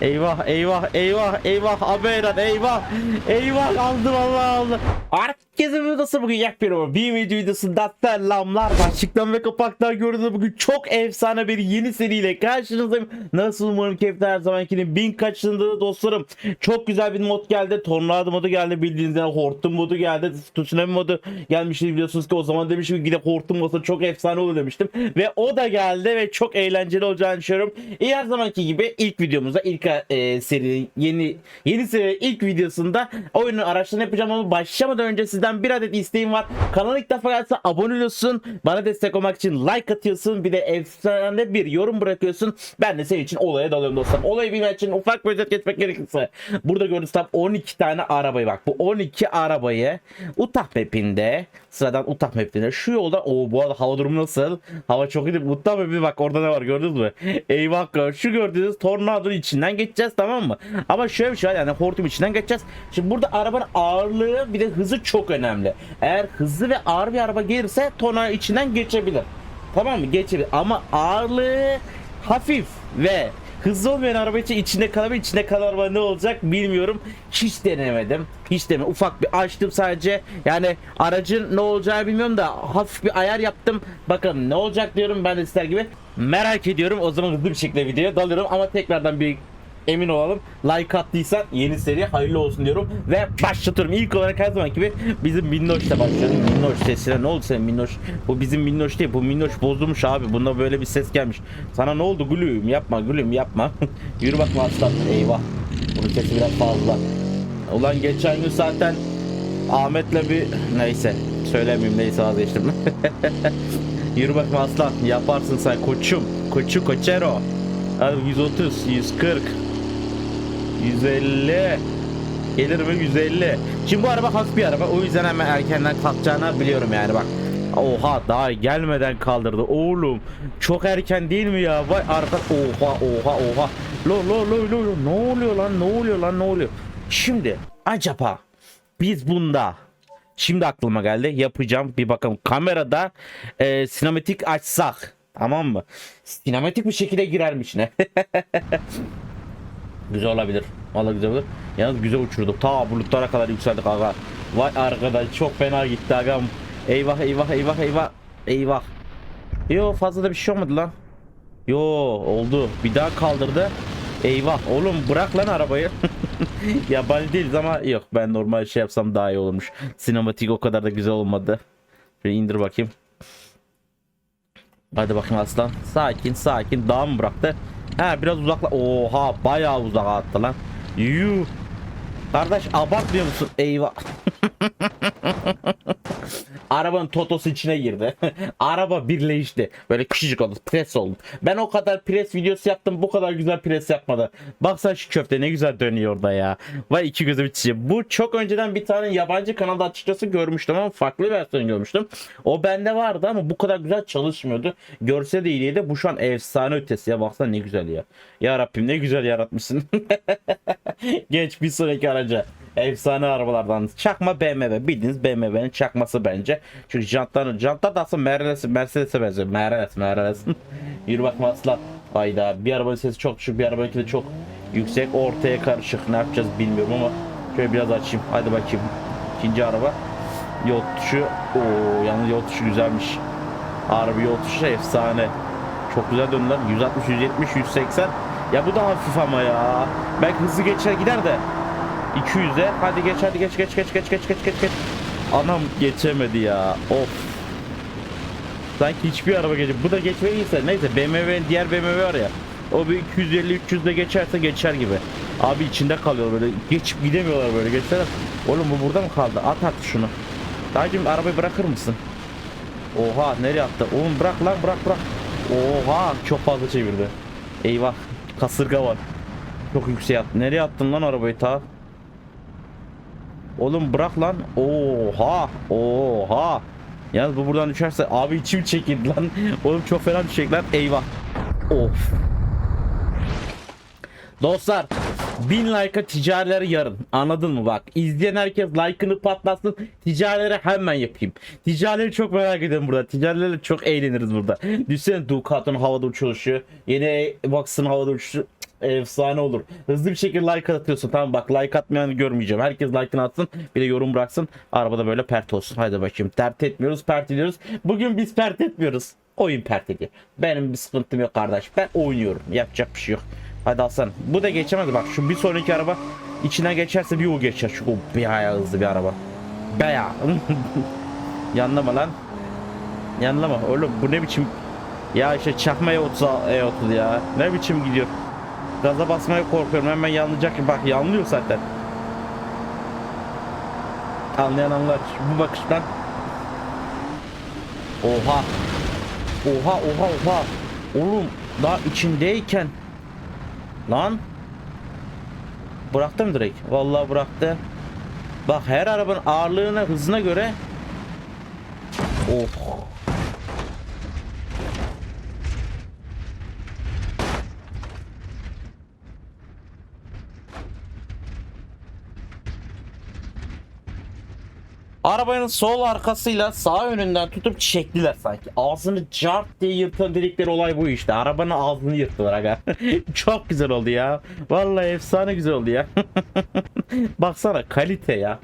Eyvah eyvah eyvah eyvah Aberan eyvah eyvah aldı vallahi aldı. Herkese nasıl bugün yapıyorum bir video videosunda selamlar başlıktan ve kapaktan gördüğünüz bugün çok efsane bir yeni seriyle karşınızdayım. Nasıl umarım keyifli her zamankinin bin kaçında da dostlarım. Çok güzel bir mod geldi. Tornado modu geldi bildiğiniz gibi hortum modu geldi. Tsunami modu gelmişti biliyorsunuz ki o zaman demiştim ki gidip hortum olsa çok efsane olur demiştim. Ve o da geldi ve çok eğlenceli olacağını düşünüyorum. İyi her zamanki gibi ilk videomuzda ilk e, seri yeni yeni seri ilk videosunda oyunun araçlarını yapacağım ama başlamadan önce sizden bir adet isteğim var. Kanala ilk defa gelse abone oluyorsun. Bana destek olmak için like atıyorsun. Bir de efsane bir yorum bırakıyorsun. Ben de senin için olaya dalıyorum dostlarım. Olayı bilmek için ufak bir özet geçmek gerekirse. Burada gördüğünüz tam 12 tane arabayı bak. Bu 12 arabayı Utah mapinde sıradan Utah mapinde şu yolda o bu arada hava durumu nasıl? Hava çok iyi. Utah mapinde bak orada ne var gördünüz mü? Eyvah şu gördüğünüz tornadonun içinden geçeceğiz tamam mı? Ama şöyle bir şey var yani hortum içinden geçeceğiz. Şimdi burada arabanın ağırlığı bir de hızı çok önemli. Eğer hızlı ve ağır bir araba gelirse tornado içinden geçebilir. Tamam mı? Geçebilir. Ama ağırlığı hafif ve hızlı olmayan araba için içinde kalabilir. içinde kalan araba ne olacak bilmiyorum. Hiç denemedim. Hiç deme. Ufak bir açtım sadece. Yani aracın ne olacağı bilmiyorum da hafif bir ayar yaptım. Bakalım ne olacak diyorum ben de sizler gibi. Merak ediyorum. O zaman hızlı bir şekilde videoya dalıyorum ama tekrardan bir emin olalım. Like attıysan yeni seri hayırlı olsun diyorum ve başlatıyorum. İlk olarak her zaman gibi bizim Minnoş'la başlıyorum. Minnoş sesine ne oldu senin Minnoş? Bu bizim Minnoş değil. Bu Minnoş bozulmuş abi. Bunda böyle bir ses gelmiş. Sana ne oldu gülüm? Yapma gülüm yapma. Yürü bakma aslan. Eyvah. Bunun sesi biraz fazla. Ulan geçen gün zaten Ahmet'le bir neyse söylemeyeyim neyse vazgeçtim. Yürü bakma aslan yaparsın sen koçum. Koçu koçero. Hadi 130, 140, 150. Gelir mi 150? Şimdi bu araba hafif bir araba. O yüzden hemen erkenden kalkacağını biliyorum yani bak. Oha daha gelmeden kaldırdı oğlum. Çok erken değil mi ya? Vay arka oha oha oha. Lo lo lo lo lo. Ne oluyor lan? Ne oluyor lan? Ne oluyor? Şimdi acaba biz bunda Şimdi aklıma geldi. Yapacağım. Bir bakalım. Kamerada e, sinematik açsak. Tamam mı? Sinematik bir şekilde girermiş ne? güzel olabilir. Vallahi güzel olur. Yalnız güzel uçurduk. Ta bulutlara kadar yükseldik aga. Vay arkadaş çok fena gitti agam. Eyvah eyvah eyvah eyvah. Eyvah. Yo fazla da bir şey olmadı lan. Yo oldu. Bir daha kaldırdı. Eyvah oğlum bırak lan arabayı. Yabancı değiliz ama yok ben normal şey yapsam daha iyi olurmuş. Sinematik o kadar da güzel olmadı. Şöyle indir bakayım. Hadi bakayım aslan. Sakin sakin. Dağ mı bıraktı? Ha biraz uzakla. Oha bayağı uzak attı lan. Yuh. Kardeş abartmıyor musun? Eyvah. Arabanın totosu içine girdi. Araba birleşti. Böyle küçücük oldu. Pres oldu. Ben o kadar pres videosu yaptım. Bu kadar güzel pres yapmadı. Baksana şu köfte ne güzel dönüyor orada ya. Vay iki gözüm içi. Bu çok önceden bir tane yabancı kanalda açıkçası görmüştüm ama farklı versiyon görmüştüm. O bende vardı ama bu kadar güzel çalışmıyordu. Görse de iyiydi. Bu şu an efsane ötesi ya. Baksana ne güzel ya. Ya Rabbim ne güzel yaratmışsın. Geç bir sonraki araca. Efsane arabalardan. Çakma BMW. Bildiğiniz BMW'nin çakması bence. Çünkü jantlar, jantlar da aslında Mercedes, Mercedes'e benziyor. Mercedes, Mercedes. Yürü bakma aslan. Hayda. Bir arabanın sesi çok düşük, bir arabanınki de çok yüksek. Ortaya karışık. Ne yapacağız bilmiyorum ama şöyle biraz açayım. Hadi bakayım. İkinci araba. Yol tuşu. Oo, yalnız yol tuşu güzelmiş. Harbi yol tuşu efsane. Çok güzel döndüler. 160, 170, 180. Ya bu da hafif ama ya. Belki hızlı geçer gider de. 200'e. Hadi geç hadi geç geç geç geç geç geç geç geç. Anam geçemedi ya. Of. Sanki hiçbir araba geçecek. Bu da geçmediyse neyse BMW diğer BMW var ya. O bir 250 300 de geçerse geçer gibi. Abi içinde kalıyor böyle. Geçip gidemiyorlar böyle geçseler. Oğlum bu burada mı kaldı? At at şunu. Dayıcım arabayı bırakır mısın? Oha nereye attı? Oğlum bırak lan bırak bırak. Oha çok fazla çevirdi. Eyvah kasırga var. Çok yüksek attı. Nereye attın lan arabayı ta? Oğlum bırak lan. Oha. Oha. Yalnız bu buradan düşerse abi içim çekildi lan. Oğlum çok fena düşecek lan. Eyvah. Of. Dostlar Bin like'a ticarileri yarın. Anladın mı bak? İzleyen herkes like'ını patlatsın. Ticarileri hemen yapayım. Ticarileri çok merak ediyorum burada. Ticarilerle çok eğleniriz burada. Düşünsene Ducato'nun havada uçuşu. Yeni Vox'ın havada uçuşu. Efsane olur. Hızlı bir şekilde like atıyorsun. Tamam bak like atmayanı görmeyeceğim. Herkes like'ını atsın. Bir de yorum bıraksın. Arabada böyle pert olsun. Haydi bakayım. Pert etmiyoruz, pert ediyoruz. Bugün biz pert etmiyoruz. Oyun pert ediyor. Benim bir sıkıntım yok kardeş. Ben oynuyorum. Yapacak bir şey yok. Hadi Hasan. Bu da geçemez. Bak şu bir sonraki araba içine geçerse bir o geçer. Şu o bayağı hızlı bir araba. Bayağı. Yanlama lan. Yanlama. Oğlum bu ne biçim ya işte çakmaya 30 E30 ya. Ne biçim gidiyor. Gaza basmaya korkuyorum. Hemen yanlayacak. Bak yanlıyor zaten. Anlayan anlar. Bu bakıştan. Oha. Oha oha oha. Oğlum daha içindeyken. Lan. Bıraktım direkt. Vallahi bıraktı. Bak her arabanın ağırlığına hızına göre. Oh. Arabanın sol arkasıyla sağ önünden tutup çektiler sanki. Ağzını cart diye yırtan dedikleri olay bu işte. Arabanın ağzını yırttılar aga. Çok güzel oldu ya. Vallahi efsane güzel oldu ya. Baksana kalite ya.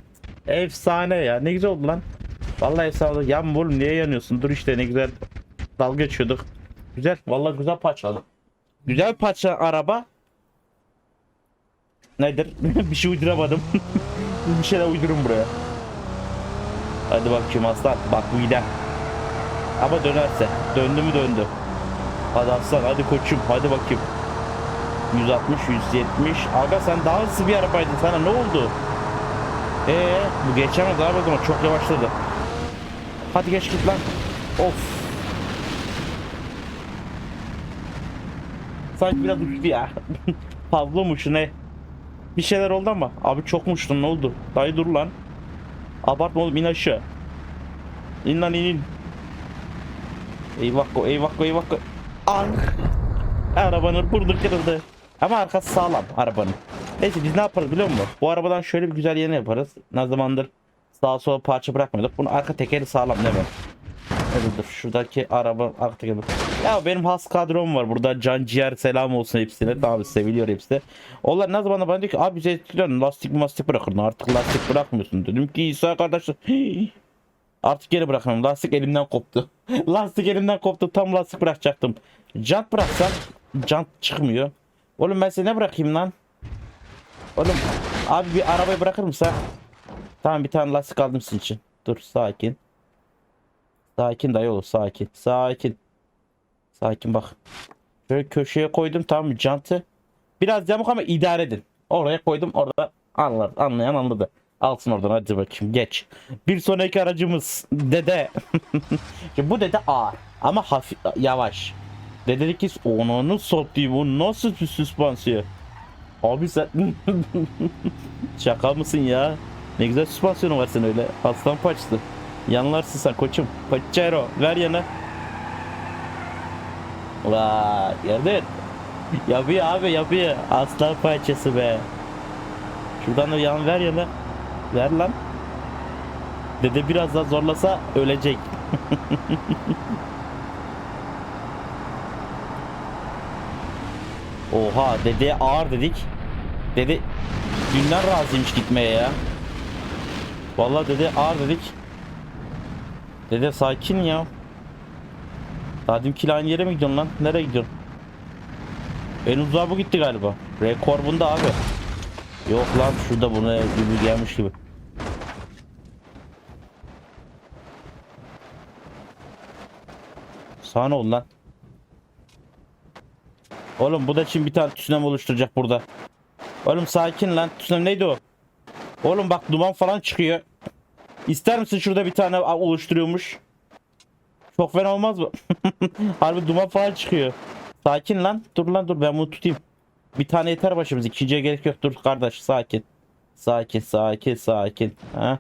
Efsane ya. Ne güzel oldu lan. Vallahi efsane oldu. Yanma oğlum niye yanıyorsun? Dur işte ne güzel dalga geçiyorduk. Güzel. Vallahi güzel parçaladı. Güzel parça araba. Nedir? bir şey uyduramadım. bir şeyler uydurun buraya. Hadi bakayım aslan. Bak bu gider. Ama dönerse. Döndü mü döndü. Hadi aslan hadi koçum hadi bakayım. 160 170. Aga sen daha hızlı bir arabaydın sana ne oldu? Ee bu geçemez abi o zaman çok yavaşladı. Hadi geç git lan. Of. Sanki biraz uçtu ya. Fazla mı şu ne? Bir şeyler oldu ama. Abi çok mu uçtun ne oldu? Dayı dur lan. Abartma oğlum in aşağı. İn lan in in. Eyvah ko eyvah ko eyvah ko. An. Arabanın burnu kırıldı. Ama arkası sağlam arabanın. Neyse biz ne yaparız biliyor musun? Bu arabadan şöyle bir güzel yeni yaparız. Ne zamandır sağa sola parça bırakmıyorduk. Bunun arka tekeri sağlam değil mi? Dur şuradaki araba tekeri. Ya benim has kadrom var burada can ciğer selam olsun hepsine. Tabi seviliyor hepsi. Onlar ne zaman bana diyor ki abi bize etkiliyorsun lastik mastik bırakırdın artık lastik bırakmıyorsun. Dedim ki İsa kardeş Artık geri bırakamam. Lastik elimden koptu. lastik elimden koptu. Tam lastik bırakacaktım. Jant bıraksam jant çıkmıyor. Oğlum ben seni ne bırakayım lan? Oğlum abi bir arabayı bırakır mısın? Tamam bir tane lastik aldım sizin için. Dur sakin. Sakin dayı olur sakin. Sakin. Sakin bak. Şöyle köşeye koydum tamam mı jantı. Biraz yamuk ama idare edin. Oraya koydum orada anlar, anlayan anladı. Alsın oradan hadi bakayım geç. Bir sonraki aracımız dede. Şimdi bu dede ağır ama hafif yavaş. Dede dedi ki onu satayım bu nasıl bir süspansiyon? Abi sen şaka mısın ya? Ne güzel süspansiyonu var senin öyle. Aslan paçtı. Yanlarsın koçum. Paçero ver yana. Vay gördün. Yapıyor abi yapıyor. Aslan parçası be. Şuradan da yan ver yana. Ver lan. Dede biraz daha zorlasa ölecek. Oha dede ağır dedik. Dede dünden razıymış gitmeye ya. Vallahi dede ağır dedik. Dede sakin ya. Daha dimkili aynı yere mi gidiyorsun lan? Nereye gidiyorsun? En uzağa bu gitti galiba. Rekor bunda abi. Yok lan şurada buna gibi gelmiş gibi. Sağ ne oldu lan? Oğlum bu da için bir tane tsunami oluşturacak burada. Oğlum sakin lan. Tsunami neydi o? Oğlum bak duman falan çıkıyor. İster misin şurada bir tane oluşturuyormuş? Çok fena olmaz mı? Harbi duman falan çıkıyor. Sakin lan. Dur lan dur ben bunu tutayım. Bir tane yeter başımız. İkinciye gerek yok. Dur kardeş sakin. Sakin sakin sakin. Ha?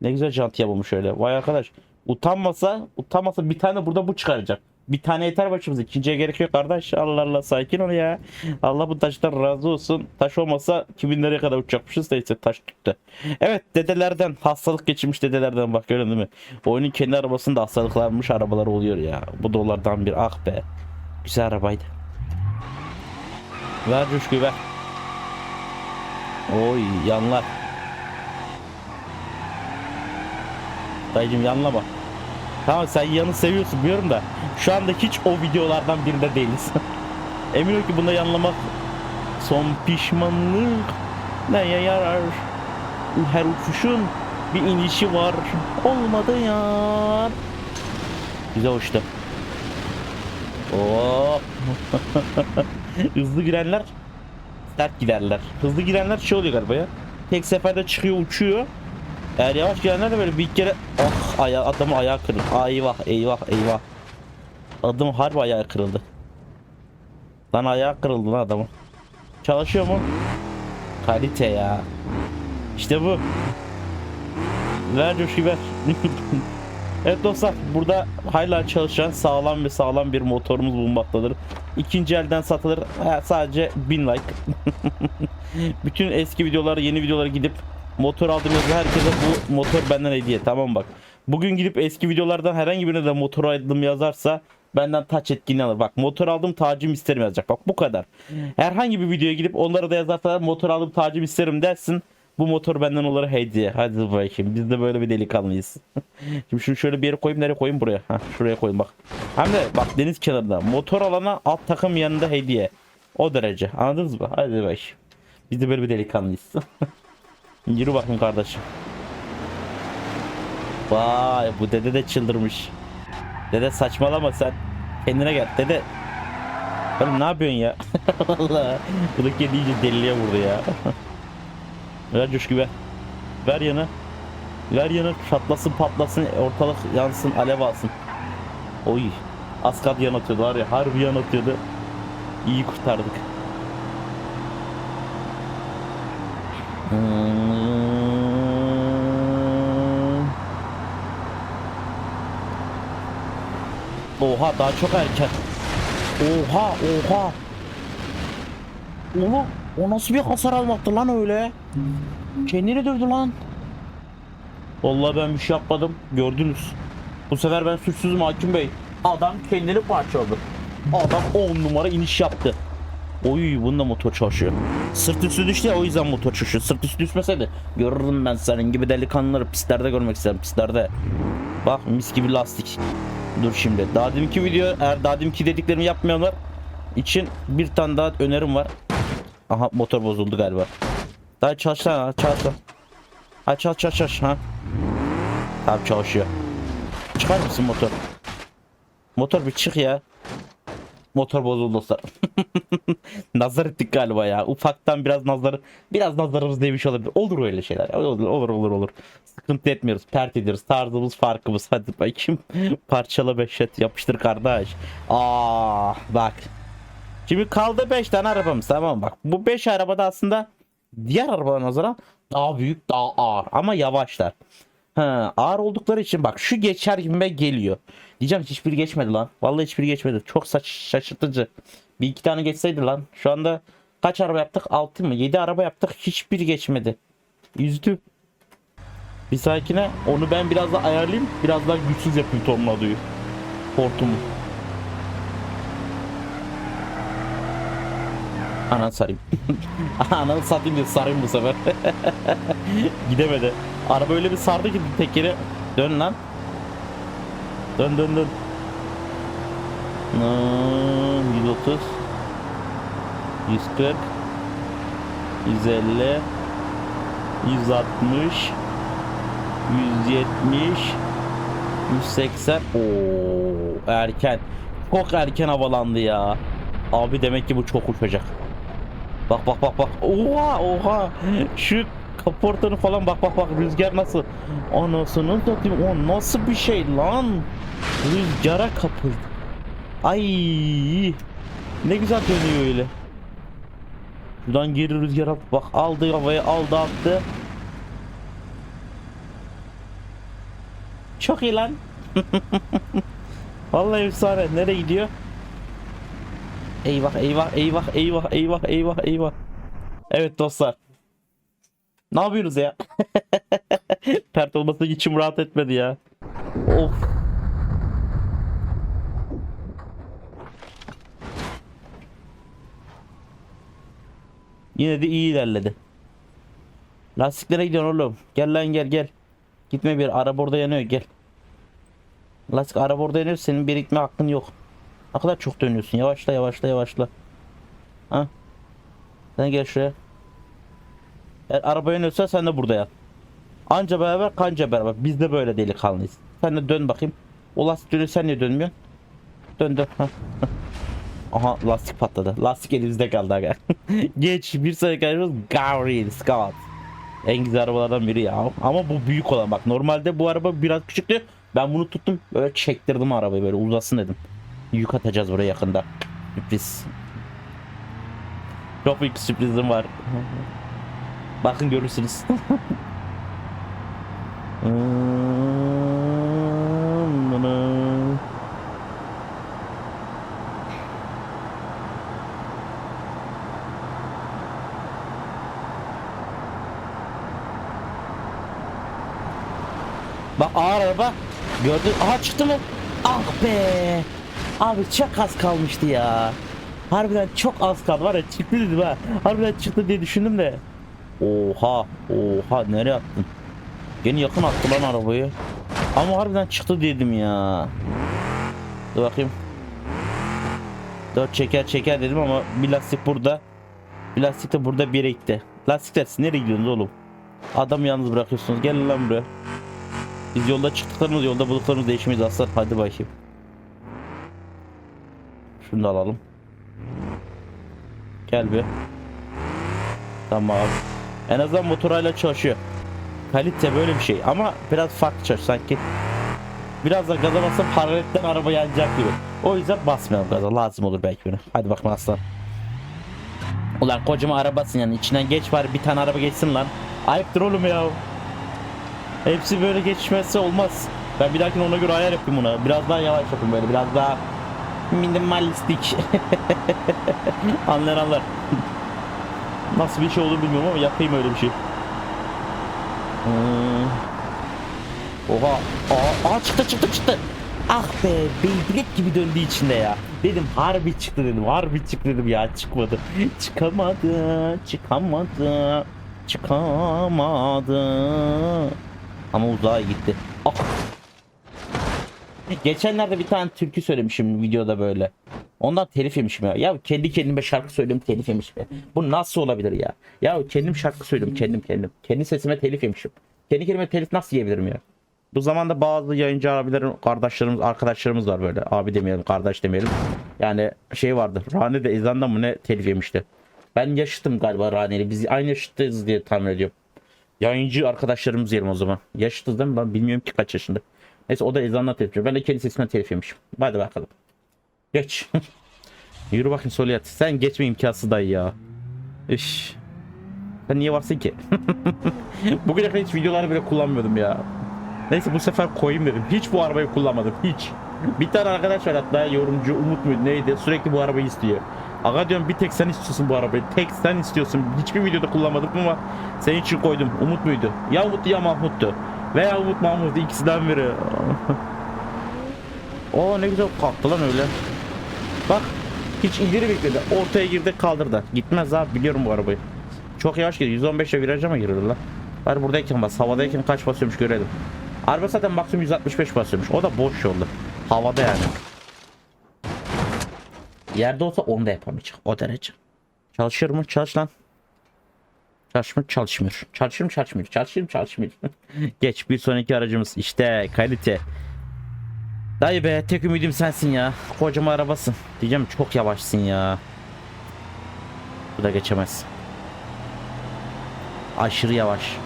Ne güzel jant yapılmış öyle. Vay arkadaş. Utanmasa utanmasa bir tane burada bu çıkaracak. Bir tane yeter başımıza. İkinciye gerek yok kardeş. Allah Allah sakin ol ya. Allah bu taştan razı olsun. Taş olmasa 2000 liraya kadar uçacakmışız. Neyse taş tuttu. Evet dedelerden hastalık geçirmiş dedelerden bak gördün değil mi? Oyunun kendi arabasında hastalıklanmış arabalar oluyor ya. Bu dolardan bir ah be. Güzel arabaydı. Ver coşkuyu ver. Oy yanlar. Dayıcım yanlama. Tamam sen yanı seviyorsun biliyorum da şu anda hiç o videolardan birinde değiliz. Emin ol ki bunda yanlamak son pişmanlık neye yarar? Her uçuşun bir inişi var. Olmadı ya. Güzel uçtu. Oo. Hızlı girenler sert giderler. Hızlı girenler şey oluyor galiba ya. Tek seferde çıkıyor uçuyor. Eğer yavaş girenler de böyle bir kere ah aya adamın ayağı kırıldı. Eyvah eyvah eyvah. Adam harbi ayağı kırıldı. Lan ayağı kırıldı lan adamın. Çalışıyor mu? Kalite ya. İşte bu. Ver coşku ver. evet dostlar burada hala çalışan sağlam ve sağlam bir motorumuz bulunmaktadır. İkinci elden satılır. Ha, sadece 1000 like. Bütün eski videoları yeni videolara gidip motor yazı herkese bu motor benden hediye tamam bak. Bugün gidip eski videolardan herhangi birine de motor aldım yazarsa benden taç etkinliği alır. Bak motor aldım tacım isterim yazacak. Bak bu kadar. Herhangi bir videoya gidip onlara da yazarsa motor aldım tacım isterim dersin. Bu motor benden olur hediye. Hadi bakayım. Biz de böyle bir delikanlıyız. Şimdi şunu şöyle bir yere koyayım. Nereye koyayım? Buraya. Heh, şuraya koyayım bak. Hem de bak deniz kenarında. Motor alana alt takım yanında hediye. O derece. Anladınız mı? Hadi bakayım. Biz de böyle bir delikanlıyız. Yürü bakayım kardeşim. Vay bu dede de çıldırmış. Dede saçmalama sen. Kendine gel. Dede. Oğlum ne yapıyorsun ya? Vallahi. Bu da kedi iyice deliliğe vurdu ya. Ver coşku ver. Ver yanı. Ver yanı çatlasın patlasın ortalık yansın alev alsın. Oy. Az kaldı yan atıyordu var ya harbi yan atıyordu. İyi kurtardık. Hmm. Oha daha çok erken. Oha oha. Oğlum o nasıl bir hasar almaktı lan öyle? Kendini dövdü lan. Vallahi ben bir şey yapmadım. Gördünüz. Bu sefer ben suçsuzum hakim bey. Adam kendini parçaladı. Adam 10 numara iniş yaptı. Oy bunda motor çalışıyor. Sırt üstü düştü ya o yüzden motor çalışıyor. Sırt üstü düşmeseydi görürüm ben senin gibi delikanlıları pistlerde görmek isterim pistlerde. Bak mis gibi lastik. Dur şimdi. Daha deminki video eğer daha deminki dediklerimi yapmayanlar için bir tane daha önerim var. Aha motor bozuldu galiba. Daha çalış lan çalış. Ha çalış çalış çalış ha. Tamam çalışıyor. Çıkar mısın motor? Motor bir çık ya. Motor bozuldu dostlar. nazar ettik galiba ya. Ufaktan biraz nazar biraz nazarımız değmiş olabilir. Olur öyle şeyler. Olur olur olur olur. Sıkıntı etmiyoruz. Pert ediyoruz. Tarzımız farkımız. Hadi bakayım. Parçala beşet yapıştır kardeş. Aa bak. Şimdi kaldı 5 tane arabamız tamam bak. Bu 5 arabada aslında diğer arabalara nazaran daha büyük daha ağır ama yavaşlar. Ha, ağır oldukları için bak şu geçer gibime geliyor. Diyeceğim ki hiçbiri geçmedi lan. Vallahi hiçbiri geçmedi. Çok saç şaşırtıcı. Bir iki tane geçseydi lan. Şu anda kaç araba yaptık? 6 mı? 7 araba yaptık. Hiçbiri geçmedi. Üzdü. Bir sakine onu ben biraz da ayarlayayım. Biraz daha güçsüz yapayım tornadoyu. Hortumu. Anan sarayım. Ananı satayım diye sarayım bu sefer. Gidemedi. Araba öyle bir sardı ki tekeri. Dön lan. Dön dön dön. Hmm, 130 140 150 160 170 180 Oo erken. Çok erken havalandı ya. Abi demek ki bu çok uçacak. Bak bak bak bak. Oha oha. Şu kaportanı falan bak bak bak rüzgar nasıl. Anasını satayım. O nasıl bir şey lan? Rüzgara kapıldı. Ay. Ne güzel dönüyor öyle. Şuradan geri rüzgar at. Bak aldı havaya aldı attı. Çok iyi lan. Vallahi efsane. Nereye gidiyor? Eyvah eyvah eyvah eyvah eyvah eyvah eyvah. Evet dostlar. Ne yapıyoruz ya? Pert olması içim rahat etmedi ya. Of. Yine de iyi ilerledi. Lastiklere gidiyorsun oğlum. Gel lan gel gel. Gitme bir araba orada yanıyor gel. Lastik araba orada yanıyor senin bir gitme hakkın yok. Ne kadar çok dönüyorsun. Yavaşla yavaşla yavaşla. Ha? Sen gel şuraya. Eğer araba yanıyorsa sen de burada yat. Anca beraber kanca beraber. Biz de böyle delikanlıyız. Sen de dön bakayım. O lastik dönüyor sen niye dönmüyorsun? Dön dön. Ha. Aha lastik patladı. Lastik elimizde kaldı aga. Geç bir sonraki arabamız Gabriel Scott. En güzel arabalardan biri ya. Ama bu büyük olan bak. Normalde bu araba biraz küçüktü. Ben bunu tuttum. Böyle çektirdim arabayı böyle uzasın dedim. Yük atacağız buraya yakında. Sürpriz. Çok büyük sürprizim var. Bakın görürsünüz. Bak ağır araba. Gördün. Aha çıktı mı? Ah be. Abi çok az kalmıştı ya. Harbiden çok az kaldı var ya çıktı dedim ha. Harbiden çıktı diye düşündüm de. Oha. Oha nereye attın? Gene yakın attı lan arabayı. Ama harbiden çıktı dedim ya. Dur bakayım. Dört çeker çeker dedim ama bir lastik burada. Bir lastik de burada bir gitti. Lastikler siz nereye gidiyorsunuz oğlum? Adamı yalnız bırakıyorsunuz. Gelin lan buraya. Biz yolda çıktıklarımız yolda bulduklarımız değişmeyiz aslan. Hadi bakayım. Şunu da alalım. Gel bir. Tamam. En azından motorayla çalışıyor. Kalite böyle bir şey ama biraz farklı çalışıyor sanki. Biraz da gaza basıp hararetten araba yanacak gibi. O yüzden basmayalım gaza. Lazım olur belki bunu. Hadi bakalım aslan. Ulan kocaman arabasın yani içinden geç var bir tane araba geçsin lan. Ayıptır oğlum ya. Hepsi böyle geçmesi olmaz. Ben bir dahakine ona göre ayar yapayım buna. Biraz daha yavaş yapayım böyle. Biraz daha minimalistik. Anlayan anlar. Nasıl bir şey olur bilmiyorum ama yapayım öyle bir şey. Hmm. Oha. Aa, aa çıktı çıktı çıktı. Ah be Beyblade gibi döndü içinde ya. Dedim harbi çıktı dedim. Harbi çıktı dedim ya çıkmadı. Çıkamadı. Çıkamadı. Çıkamadı. Ama uzağa gitti. Ah. Geçenlerde bir tane türkü söylemişim videoda böyle. Ondan telif yemişim ya. Ya kendi kendime şarkı söylüyorum telif yemişim. ya. Bu nasıl olabilir ya? Ya kendim şarkı söylüyorum kendim kendim. Kendi sesime telif yemişim. Kendi kendime telif nasıl yiyebilirim ya? Bu zamanda bazı yayıncı abilerin kardeşlerimiz, arkadaşlarımız var böyle. Abi demeyelim, kardeş demeyelim. Yani şey vardı. Rane de ezanda mı ne telif yemişti. Ben yaşıtım galiba Rane'yle. Biz aynı yaşıttayız diye tahmin ediyorum. Yayıncı arkadaşlarımız diyelim o zaman. Yaşıtız değil mi? Ben bilmiyorum ki kaç yaşında. Neyse o da ezanla telif yiyor. Ben de kendi sesimden telif yemişim. Hadi bakalım. Geç. Yürü bakayım Soliyat. Sen geçme imkansız dayı ya. Üş. Sen niye varsın ki? Bugüne kadar hiç videoları bile kullanmıyordum ya. Neyse bu sefer koyayım dedim. Hiç bu arabayı kullanmadım. Hiç. Bir tane arkadaş var hatta yorumcu Umut muydu neydi sürekli bu arabayı istiyor. Aga diyorum bir tek sen istiyorsun bu arabayı. Tek sen istiyorsun. Hiçbir videoda kullanmadım ama senin için koydum. Umut muydu? Ya Umut ya Mahmut'tu. Veya Umut Mahmut ikisinden biri. Oo ne güzel kalktı lan öyle. Bak hiç ileri bekledi. Ortaya girdi kaldırdı. Gitmez abi biliyorum bu arabayı. Çok yavaş gidiyor. 115'e viraja mı girer lan? Bari buradayken bas. Havadayken kaç basıyormuş görelim. Araba zaten maksimum 165 basıyormuş. O da boş yolda. Havada yani. Yerde olsa onu da yapamayacak. O derece. Çalışır mı? Çalış lan. Çalışmıyor, çalışmıyor. Çalışır mı? Çalışmıyor. Çalışır mı? Çalışmıyor. Geç bir sonraki aracımız. İşte kalite. Dayı be tek ümidim sensin ya. Kocaman arabasın. Diyeceğim çok yavaşsın ya. Bu da geçemez. Aşırı yavaş.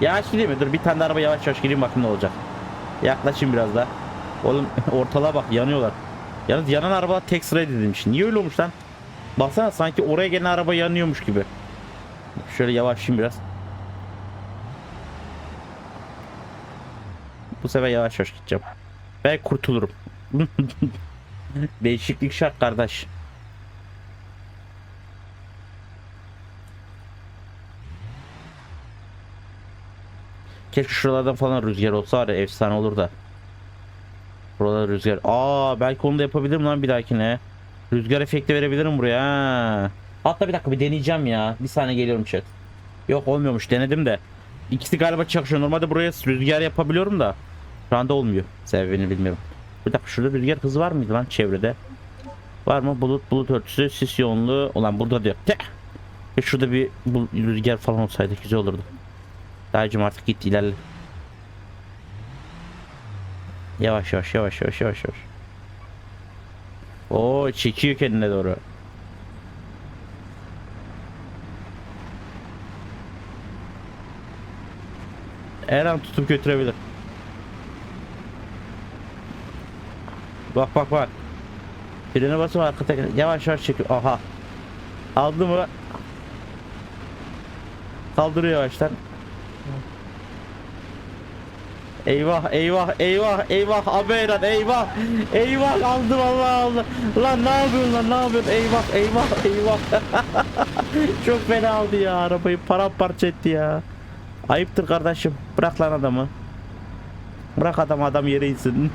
Yavaş gideyim mi? Dur bir tane araba yavaş yavaş gireyim bakayım ne olacak. Yaklaşayım biraz da. Oğlum ortalığa bak yanıyorlar. Yalnız yanan araba tek sıraya dizilmiş. Niye öyle olmuş lan? Baksana sanki oraya gelen araba yanıyormuş gibi. Şöyle yavaşlayayım biraz. Bu sefer yavaş yavaş gideceğim. Ben kurtulurum. Değişiklik şart kardeş. Keşke şuralardan falan rüzgar olsa var ya efsane olur da. Buralar rüzgar. Aa belki onu da yapabilirim lan bir dahakine. Rüzgar efekti verebilirim buraya. ha. Hatta bir dakika bir deneyeceğim ya. Bir saniye geliyorum chat. Yok olmuyormuş denedim de. İkisi galiba çakışıyor. Normalde buraya rüzgar yapabiliyorum da. Şu anda olmuyor. Sebebini bilmiyorum. Bir dakika şurada rüzgar hızı var mıydı lan çevrede? Var mı? Bulut bulut örtüsü sis yoğunluğu. Ulan burada diyor. Teh! E şurada bir bu, rüzgar falan olsaydı güzel olurdu. Dayıcım artık git ilerle. Yavaş yavaş yavaş yavaş yavaş yavaş. Oo çekiyor kendine doğru. Her an tutup götürebilir. Bak bak bak. Frene basıp arka teker. Yavaş yavaş çekiyor. Aha. Aldı mı? Kaldırıyor yavaştan. Eyvah eyvah eyvah eyvah Aberan eyvah eyvah aldım Allah Allah lan ne yapıyorsun lan ne yapıyorsun eyvah eyvah eyvah çok fena aldı ya arabayı paramparça etti ya ayıptır kardeşim bırak lan adamı bırak adam adam yere insin.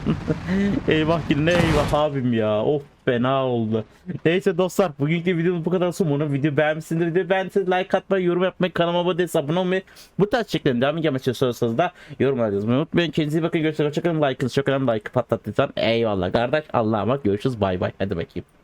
Eyvah ki ne eyvah abim ya. Of fena oldu. Neyse dostlar bugünkü videomuz bu kadar olsun. Umarım video beğenmişsinizdir. Video beğendiyseniz like atmayı yorum yapmayı kanalıma abone değilseniz abone olmayı bu tarz içeriklerin devamı gelmesi istiyorsanız da yorumlar yazmayı unutmayın. Kendinize iyi bakın görüşürüz. Hoşçakalın like'ınız çok önemli. Like patlattıysan eyvallah kardeş. Allah'a emanet. Görüşürüz. Bay bay. Hadi bakayım